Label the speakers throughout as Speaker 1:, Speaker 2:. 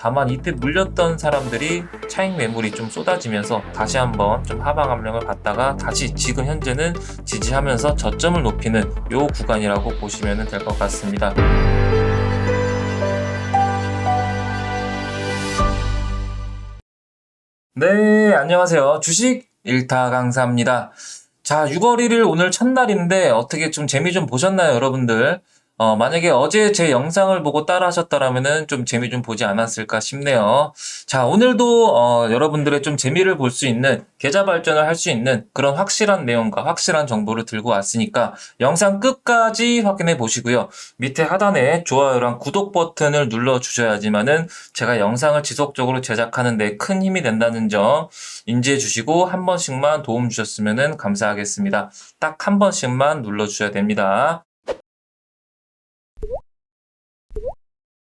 Speaker 1: 다만 이때 물렸던 사람들이 차익 매물이 좀 쏟아지면서 다시 한번 좀 하방 압력을 받다가 다시 지금 현재는 지지하면서 저점을 높이는 요 구간이라고 보시면 될 것 같습니다. 네, 안녕하세요. 주식 일타 강사입니다. 자, 6월 1일 오늘 첫날인데 어떻게 좀 재미 좀 보셨나요, 여러분들? 어, 만약에 어제 제 영상을 보고 따라 하셨다라면은 좀 재미 좀 보지 않았을까 싶네요. 자, 오늘도 어, 여러분들의 좀 재미를 볼 수 있는 계좌 발전을 할 수 있는 그런 확실한 내용과 확실한 정보를 들고 왔으니까 영상 끝까지 확인해 보시고요. 밑에 하단에 좋아요랑 구독 버튼을 눌러 주셔야지만은 제가 영상을 지속적으로 제작하는 데 큰 힘이 된다는 점 인지해 주시고 한 번씩만 도움 주셨으면 감사하겠습니다. 딱 한 번씩만 눌러 주셔야 됩니다.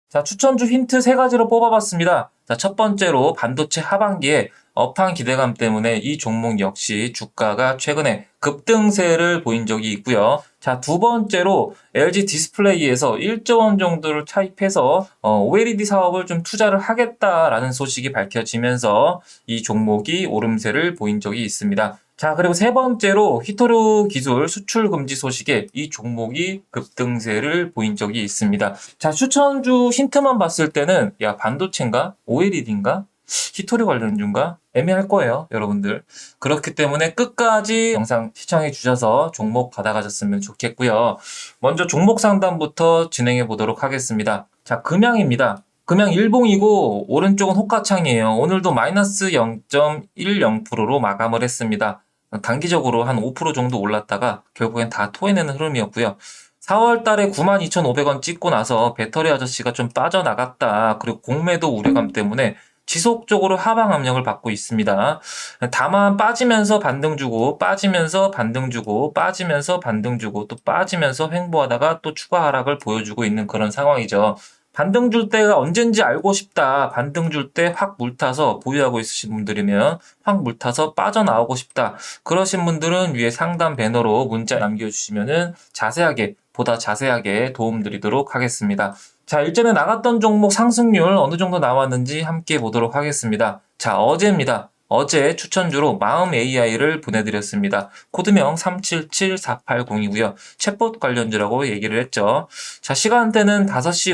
Speaker 1: 자, 추천주 힌트 세 가지로 뽑아봤습니다. 자, 첫 번째로 반도체 하반기에 업황 기대감 때문에 이 종목 역시 주가가 최근에 급등세를 보인 적이 있고요. 자, 두 번째로 LG 디스플레이에서 1조 원 정도를 차입해서 어, OLED 사업을 좀 투자를 하겠다라는 소식이 밝혀지면서 이 종목이 오름세를 보인 적이 있습니다. 자, 그리고 세 번째로 히토류 기술 수출 금지 소식에 이 종목이 급등세를 보인 적이 있습니다. 자, 추천주 힌트만 봤을 때는 야, 반도체인가? OLED인가? 히토류 관련주인가? 애매할 거예요, 여러분들. 그렇기 때문에 끝까지 영상 시청해 주셔서 종목 받아가셨으면 좋겠고요. 먼저 종목 상담부터 진행해 보도록 하겠습니다. 자, 금양입니다. 금양 일봉이고 오른쪽은 호가창이에요. 오늘도 마이너스 0.10%로 마감을 했습니다. 단기적으로 한 5% 정도 올랐다가 결국엔 다 토해내는 흐름이었고요. 4월 달에 92,500원 찍고 나서 배터리 아저씨가 좀 빠져나갔다. 그리고 공매도 우려감 때문에 지속적으로 하방 압력을 받고 있습니다. 다만 빠지면서 반등 주고 빠지면서 반등 주고 빠지면서 반등 주고 또 빠지면서 횡보하다가 또 추가 하락을 보여주고 있는 그런 상황이죠. 반등 줄 때가 언젠지 알고 싶다. 반등 줄 때 확 물타서 보유하고 있으신 분들이면 확 물타서 빠져나오고 싶다. 그러신 분들은 위에 상담 배너로 문자 남겨주시면은 자세하게 보다 자세하게 도움드리도록 하겠습니다. 자, 일전에 나갔던 종목 상승률 어느 정도 나왔는지 함께 보도록 하겠습니다. 자, 어제입니다. 어제 추천주로 마음 AI를 보내드렸습니다. 코드명 377480이고요. 챗봇 관련주라고 얘기를 했죠. 자, 시간대는 5시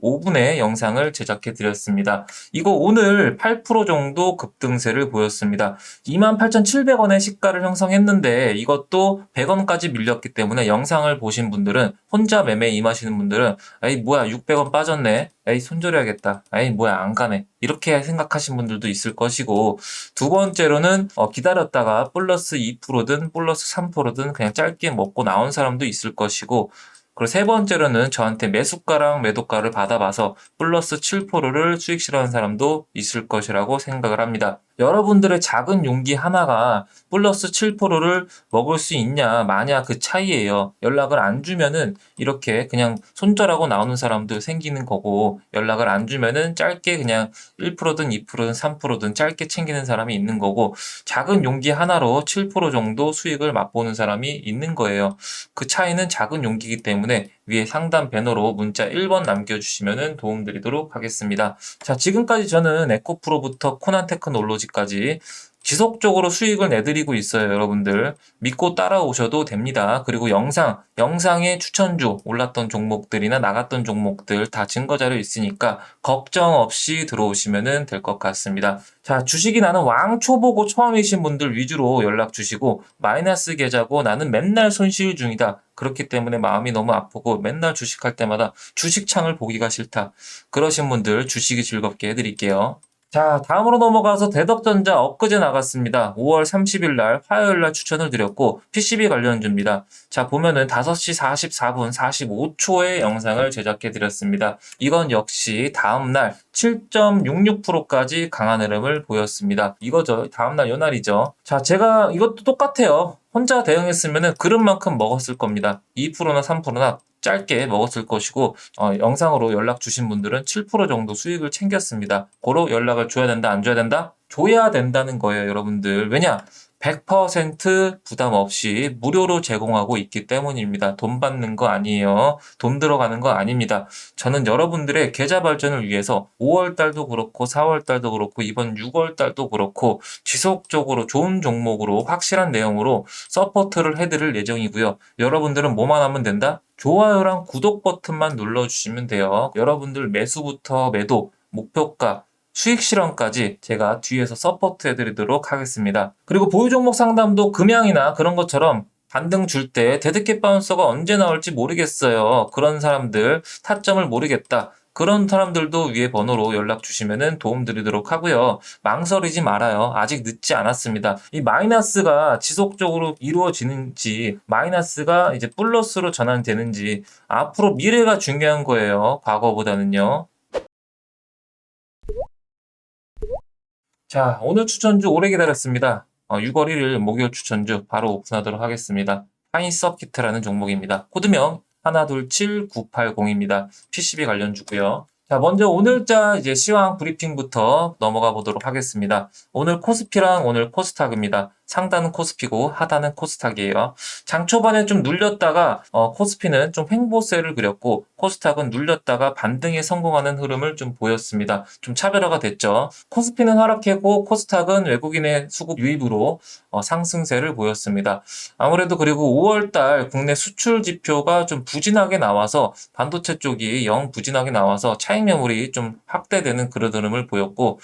Speaker 1: 35분에 영상을 제작해 드렸습니다. 이거 오늘 8% 정도 급등세를 보였습니다. 28,700원의 시가를 형성했는데 이것도 100원까지 밀렸기 때문에 영상을 보신 분들은 혼자 매매 임하시는 분들은 에이 뭐야 600원 빠졌네. 에이 손절해야겠다. 에이 뭐야 안 가네. 이렇게 생각하신 분들도 있을 것이고 두 번째로는 어, 기다렸다가 플러스 2%든 플러스 3%든 그냥 짧게 먹고 나온 사람도 있을 것이고 그리고 세 번째로는 저한테 매수가랑 매도가를 받아봐서 플러스 7%를 수익 실현한 사람도 있을 것이라고 생각을 합니다. 여러분들의 작은 용기 하나가 플러스 7%를 먹을 수 있냐 마냐 그 차이예요. 연락을 안 주면은 이렇게 그냥 손절하고 나오는 사람도 생기는 거고 연락을 안 주면은 짧게 그냥 1%든 2%든 3%든 짧게 챙기는 사람이 있는 거고 작은 용기 하나로 7% 정도 수익을 맛보는 사람이 있는 거예요. 그 차이는 작은 용기이기 때문에 위에 상담 배너로 문자 1번 남겨주시면 도움드리도록 하겠습니다. 자, 지금까지 저는 에코프로부터 코난 테크놀로지까지 지속적으로 수익을 내드리고 있어요, 여러분들. 믿고 따라오셔도 됩니다. 그리고 영상, 영상에 추천주, 올랐던 종목들이나 나갔던 종목들 다 증거 자료 있으니까 걱정 없이 들어오시면 될 것 같습니다. 자, 주식이 나는 왕초보고 처음이신 분들 위주로 연락 주시고, 마이너스 계좌고 나는 맨날 손실 중이다. 그렇기 때문에 마음이 너무 아프고 맨날 주식할 때마다 주식창을 보기가 싫다. 그러신 분들 주식이 즐겁게 해드릴게요. 자, 다음으로 넘어가서 대덕전자 엊그제 나갔습니다. 5월 30일 날 화요일 날 추천을 드렸고 PCB 관련주입니다. 자, 보면은 5시 44분 45초의 영상을 제작해 드렸습니다. 이건 역시 다음 날 7.66%까지 강한 흐름을 보였습니다. 이거죠. 다음 날 요날이죠. 자, 제가 이것도 똑같아요. 혼자 대응했으면은 그릇만큼 먹었을 겁니다. 2%나 3%나 짧게 먹었을 것이고 어, 영상으로 연락 주신 분들은 7% 정도 수익을 챙겼습니다. 고로 연락을 줘야 된다 안 줘야 된다? 줘야 된다는 거예요 여러분들. 왜냐? 100% 부담 없이 무료로 제공하고 있기 때문입니다. 돈 받는 거 아니에요. 돈 들어가는 거 아닙니다. 저는 여러분들의 계좌 발전을 위해서 5월 달도 그렇고 4월 달도 그렇고 이번 6월 달도 그렇고 지속적으로 좋은 종목으로 확실한 내용으로 서포트를 해드릴 예정이고요. 여러분들은 뭐만 하면 된다? 좋아요랑 구독 버튼만 눌러주시면 돼요. 여러분들 매수부터 매도, 목표가, 수익 실현까지 제가 뒤에서 서포트 해드리도록 하겠습니다. 그리고 보유 종목 상담도 금양이나 그런 것처럼 반등 줄때 데드캣 바운서가 언제 나올지 모르겠어요. 그런 사람들 타점을 모르겠다. 그런 사람들도 위에 번호로 연락 주시면 도움 드리도록 하고요. 망설이지 말아요. 아직 늦지 않았습니다. 이 마이너스가 지속적으로 이루어지는지, 마이너스가 이제 플러스로 전환되는지, 앞으로 미래가 중요한 거예요. 과거보다는요. 자, 오늘 추천주 오래 기다렸습니다. 어, 6월 1일 목요일 추천주 바로 오픈하도록 하겠습니다. 파인 서키트라는 종목입니다. 코드명 127980입니다. PCB 관련 주고요. 자, 먼저 오늘자 이제 시황 브리핑부터 넘어가 보도록 하겠습니다. 오늘 코스피랑 오늘 코스닥입니다. 상단은 코스피고 하단은 코스닥이에요. 장 초반에 좀 눌렸다가 어, 코스피는 좀 횡보세를 그렸고 코스닥은 눌렸다가 반등에 성공하는 흐름을 좀 보였습니다. 좀 차별화가 됐죠. 코스피는 하락했고 코스닥은 외국인의 수급 유입으로 어, 상승세를 보였습니다. 아무래도 그리고 5월달 국내 수출 지표가 좀 부진하게 나와서 반도체 쪽이 영 부진하게 나와서 차익 매물이 좀 확대되는 그런 흐름을 보였고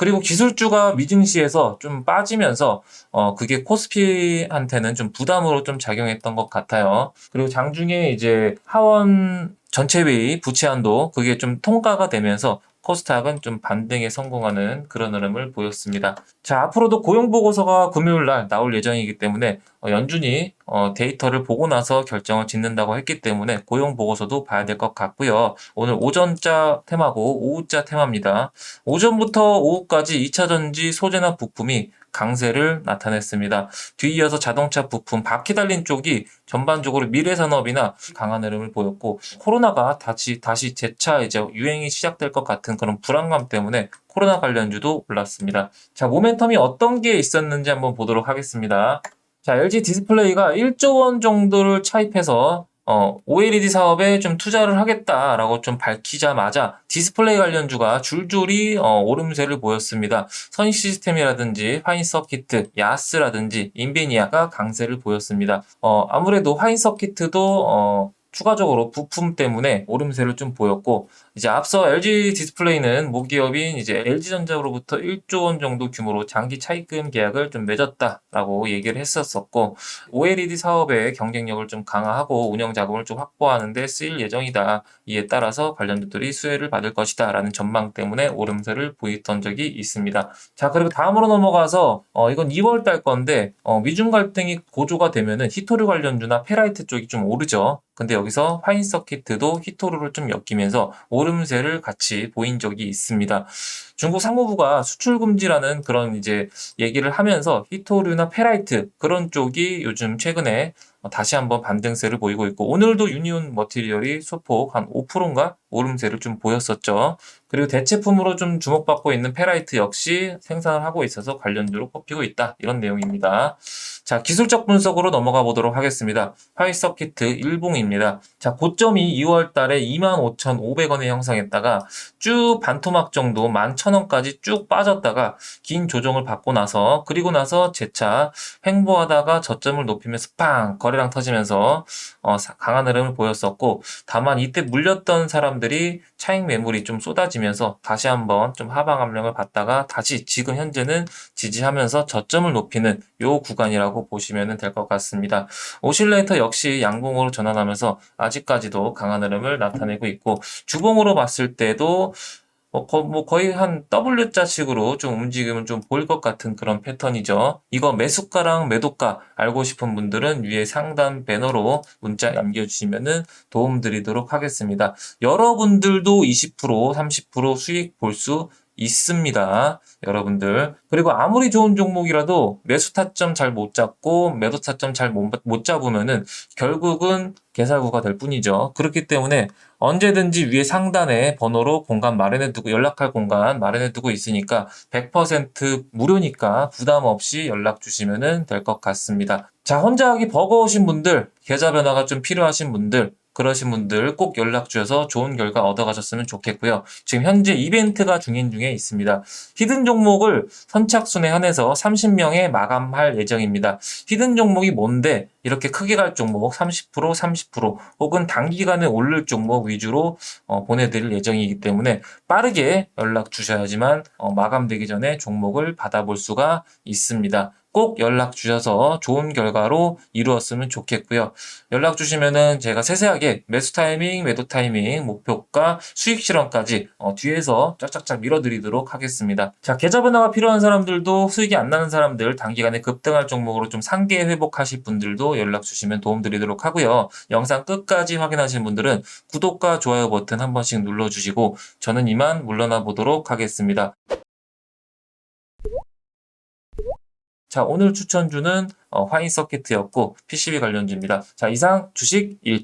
Speaker 1: 그리고 기술주가 미증시에서 좀 빠지면서 어 그게 코스피한테는 좀 부담으로 좀 작용했던 것 같아요. 그리고 장중에 이제 하원 전체회의 부채한도 그게 좀 통과가 되면서 코스닥은 좀 반등에 성공하는 그런 흐름을 보였습니다. 자, 앞으로도 고용보고서가 금요일 날 나올 예정이기 때문에 어, 연준이 어, 데이터를 보고 나서 결정을 짓는다고 했기 때문에 고용보고서도 봐야 될 것 같고요. 오늘 오전자 테마고 오후자 테마입니다. 오전부터 오후까지 2차전지 소재나 부품이 강세를 나타냈습니다. 뒤이어서 자동차 부품, 바퀴 달린 쪽이 전반적으로 미래 산업이나 강한 흐름을 보였고 코로나가 다시 다시 재차 이제 유행이 시작될 것 같은 그런 불안감 때문에 코로나 관련주도 올랐습니다. 자, 모멘텀이 어떤 게 있었는지 한번 보도록 하겠습니다. 자, LG 디스플레이가 1조 원 정도를 차입해서 어, OLED 사업에 좀 투자를 하겠다라고 좀 밝히자마자 디스플레이 관련주가 줄줄이 어, 오름세를 보였습니다. 선익 시스템이라든지 화인 서키트, 야스라든지 인베니아가 강세를 보였습니다. 어, 아무래도 화인 서키트도 어, 추가적으로 부품 때문에 오름세를 좀 보였고 이제 앞서 LG 디스플레이는 모기업인 이제 LG전자로부터 1조 원 정도 규모로 장기 차입금 계약을 좀 맺었다라고 얘기를 했었었고 OLED 사업의 경쟁력을 좀 강화하고 운영 자금을 좀 확보하는데 쓰일 예정이다. 이에 따라서 관련주들이 수혜를 받을 것이다라는 전망 때문에 오름세를 보였던 적이 있습니다. 자 그리고 다음으로 넘어가서 어 이건 2월 달 건데 어 미중 갈등이 고조가 되면은 히토류 관련주나 페라이트 쪽이 좀 오르죠. 근데 여기서 화인 서키트도 히토류를 좀 엮이면서 오 름세를 같이 보인 적이 있습니다. 중국 상무부가 수출 금지라는 그런 이제 얘기를 하면서 히토류나 페라이트 그런 쪽이 요즘 최근에 다시 한번 반등세를 보이고 있고 오늘도 유니온 머티리얼이 소폭 한 5%인가 오름세를 좀 보였었죠. 그리고 대체품으로 좀 주목받고 있는 페라이트 역시 생산을 하고 있어서 관련주로 꼽히고 있다. 이런 내용입니다. 자, 기술적 분석으로 넘어가 보도록 하겠습니다. 파이 서키트 일봉입니다. 자, 고점이 2월 달에 25,500원에 형성했다가 쭉 반토막 정도 11,000원까지 쭉 빠졌다가 긴 조정을 받고 나서 그리고 나서 재차 횡보하다가 저점을 높이면서 빵 거래량 터지면서 어, 강한 흐름을 보였었고 다만 이때 물렸던 사람 들이 차익 매물이 좀 쏟아지면서 다시 한번 좀 하방 압력을 받다가 다시 지금 현재는 지지하면서 저점을 높이는 요 구간이라고 보시면 될 것 같습니다. 오실레이터 역시 양봉으로 전환하면서 아직까지도 강한 흐름을 나타내고 있고 주봉으로 봤을 때도 뭐, 거, 뭐 거의 한 W자식으로 좀 움직임은 좀 보일 것 같은 그런 패턴이죠. 이거 매수가랑 매도가 알고 싶은 분들은 위에 상단 배너로 문자 남겨주시면 도움 드리도록 하겠습니다. 여러분들도 20% 30% 수익 볼 수 있습니다. 여러분들. 그리고 아무리 좋은 종목이라도 매수 타점 잘 못 잡고 매도 타점 잘못 잡으면은 결국은 개살구가 될 뿐이죠. 그렇기 때문에 언제든지 위에 상단에 번호로 공간 마련해 두고 연락할 공간 마련해 두고 있으니까 100% 무료니까 부담 없이 연락 주시면 될 것 같습니다. 자, 혼자 하기 버거우신 분들, 계좌 변화가 좀 필요하신 분들, 그러신 분들 꼭 연락 주셔서 좋은 결과 얻어가셨으면 좋겠고요. 지금 현재 이벤트가 중인 중에 있습니다. 히든 종목을 선착순에 한해서 30명에 마감할 예정입니다. 히든 종목이 뭔데 이렇게 크게 갈 종목 30% 30% 혹은 단기간에 오를 종목 위주로 어, 보내드릴 예정이기 때문에 빠르게 연락 주셔야지만 어, 마감되기 전에 종목을 받아볼 수가 있습니다. 꼭 연락 주셔서 좋은 결과로 이루었으면 좋겠고요. 연락 주시면은 제가 세세하게 매수 타이밍, 매도 타이밍, 목표가, 수익 실현까지 어, 뒤에서 짝짝짝 밀어드리도록 하겠습니다. 자, 계좌 변화가 필요한 사람들도 수익이 안 나는 사람들, 단기간에 급등할 종목으로 좀 상계 회복하실 분들도 연락 주시면 도움드리도록 하고요. 영상 끝까지 확인하신 분들은 구독과 좋아요 버튼 한 번씩 눌러주시고 저는 이만 물러나 보도록 하겠습니다. 자, 오늘 추천주는 어, 화인 서킷이었고 PCB 관련주입니다. 자, 이상 주식 1등